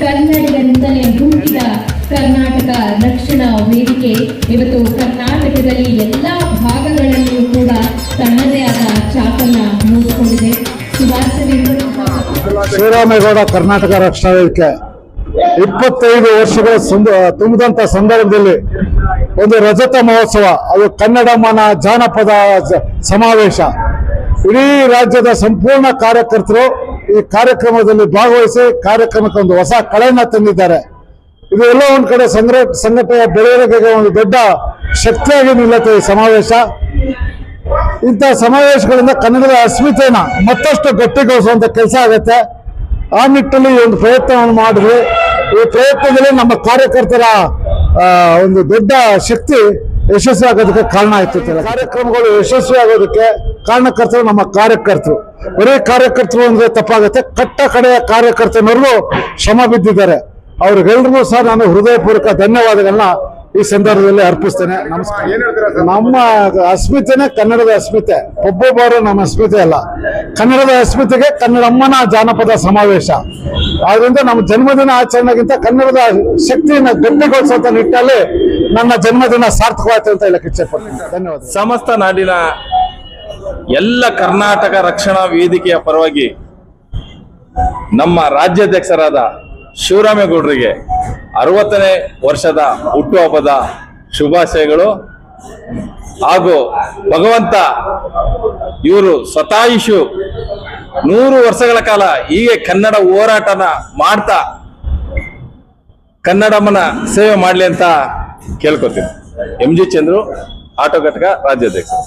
ಕನ್ನಡಿಗರಿಂದಲೇ ಹುಟ್ಟಿದ ಕರ್ನಾಟಕ ರಕ್ಷಣಾ ವೇದಿಕೆ. ಇವತ್ತು ಕರ್ನಾಟಕದಲ್ಲಿ ಎಲ್ಲ ಭಾಗಗಳಲ್ಲಿಯೂ ಕೂಡ ತನ್ನದೇ ಆದ ಚಾಪನ್ನ ಮೂಡಿಕೊಂಡಿದೆ. ಶ್ರೀರಾಮೇಗೌಡ ಕರ್ನಾಟಕ ರಕ್ಷಣಾ ವೇದಿಕೆ. ಇಪ್ಪತ್ತೈದು ವರ್ಷಗಳ ತುಂಬಿದಂತ ಸಂದರ್ಭದಲ್ಲಿ ಒಂದು ರಜತ ಮಹೋತ್ಸವ, ಅದು ಕನ್ನಡಮ್ಮನ ಜಾನಪದ ಜ- ಸಮಾವೇಶ. ಇಡೀ ರಾಜ್ಯದ ಸಂಪೂರ್ಣ ಕಾರ್ಯಕರ್ತರು ಈ ಕಾರ್ಯಕ್ರಮದಲ್ಲಿ ಭಾಗವಹಿಸಿ ಕಾರ್ಯಕ್ರಮಕ್ಕೆ ಒಂದು ಹೊಸ ಕಳೆಯನ್ನ ತಂದಿದ್ದಾರೆ. ಇದು ಎಲ್ಲ ಒಂದ್ ಕಡೆ ಸಂಘಟ ಸಂಘಟನೆಯ ಬೆಳವಣಿಗೆಗೆ ಒಂದು ದೊಡ್ಡ ಶಕ್ತಿಯಾಗಿ ನಿಲ್ಲುತ್ತೆ ಈ ಸಮಾವೇಶ. ಇಂಥ ಸಮಾವೇಶಗಳಿಂದ ಕನ್ನಡದ ಅಸ್ಮಿತೆಯನ್ನ ಮತ್ತಷ್ಟು ಗಟ್ಟಿಗೊಳಿಸುವಂತ ಕೆಲಸ ಆಗುತ್ತೆ. ಆ ನಿಟ್ಟಿನಲ್ಲಿ ಒಂದು ಪ್ರಯತ್ನವನ್ನು ಮಾಡಿದ್ವಿ ಈ ಪ್ರಯತ್ನದಲ್ಲಿ ನಮ್ಮ ಕಾರ್ಯಕರ್ತರ ಒಂದು ದೊಡ್ಡ ಶಕ್ತಿ ಯಶಸ್ವಿ ಆಗೋದಕ್ಕೆ ಕಾರಣ ಆಯ್ತು ಕಾರ್ಯಕ್ರಮಗಳು ಯಶಸ್ವಿ ಆಗೋದಕ್ಕೆ ಕಾರಣಕರ್ತರು ನಮ್ಮ ಕಾರ್ಯಕರ್ತರು. ಬರೀ ಕಾರ್ಯಕರ್ತರು ಅಂದ್ರೆ ತಪ್ಪಾಗುತ್ತೆ, ಕಟ್ಟ ಕಡೆಯ ಕಾರ್ಯಕರ್ತನವರು ಶ್ರಮ ಬಿದ್ದಿದ್ದಾರೆ. ಅವ್ರಿಗೆಲ್ರಿಗೂ ಸಹ ನಾನು ಹೃದಯಪೂರ್ವಕ ಧನ್ಯವಾದಗಳನ್ನ ಈ ಸಂದರ್ಭದಲ್ಲಿ ಅರ್ಪಿಸ್ತೇನೆ. ನಮಸ್ಕಾರ. ನಮ್ಮ ಅಸ್ಮಿತೆನೆ ಕನ್ನಡದ ಅಸ್ಮಿತೆ. ಒಬ್ಬೊಬ್ಬರು ನಮ್ಮ ಅಸ್ಮಿತೆ ಅಲ್ಲ. ಕನ್ನಡದ ಅಸ್ಮಿತೆಗೆ ಕನ್ನಡಮ್ಮನ ಜಾನಪದ ಸಮಾವೇಶ. ಆದ್ರಿಂದ ನಮ್ಮ ಜನ್ಮದಿನ ಆಚರಣೆಗಿಂತ ಕನ್ನಡದ ಶಕ್ತಿಯನ್ನು ಗಟ್ಟಿಗೊಳಿಸುವಂತ ನಿಟ್ಟಲ್ಲಿ ನನ್ನ ಜನ್ಮದಿನ ಸಾರ್ಥಕವಾಯಿತು ಅಂತ ಹೇಳಕ್ಕೆ ಇಚ್ಛೆ ಪಡ್ತೀನಿ ಧನ್ಯವಾದ. ಸಮಸ್ತ ನಾಡಿನ ಎಲ್ಲ ಕರ್ನಾಟಕ ರಕ್ಷಣಾ ವೇದಿಕೆಯ ಪರವಾಗಿ ನಮ್ಮ ರಾಜ್ಯಾಧ್ಯಕ್ಷರಾದ ಶಿವರಾಮೇಗೌಡರಿಗೆ ಅರವತ್ತನೇ ವರ್ಷದ ಹುಟ್ಟುಹಬ್ಬದ ಶುಭಾಶಯಗಳು. ಹಾಗೂ ಭಗವಂತ ಇವರು ಸ್ವತಾಯುಷು ನೂರು ವರ್ಷಗಳ ಕಾಲ ಹೀಗೆ ಕನ್ನಡ ಹೋರಾಟನ ಮಾಡ್ತಾ ಕನ್ನಡಮ್ಮನ ಸೇವೆ ಮಾಡಲಿ ಅಂತ ಕೇಳ್ಕೊತೀನಿ. ಎಂ ಜಿ ಚಂದ್ರು, ಆಟೋ ಘಟಕ ರಾಜ್ಯಾಧ್ಯಕ್ಷರು.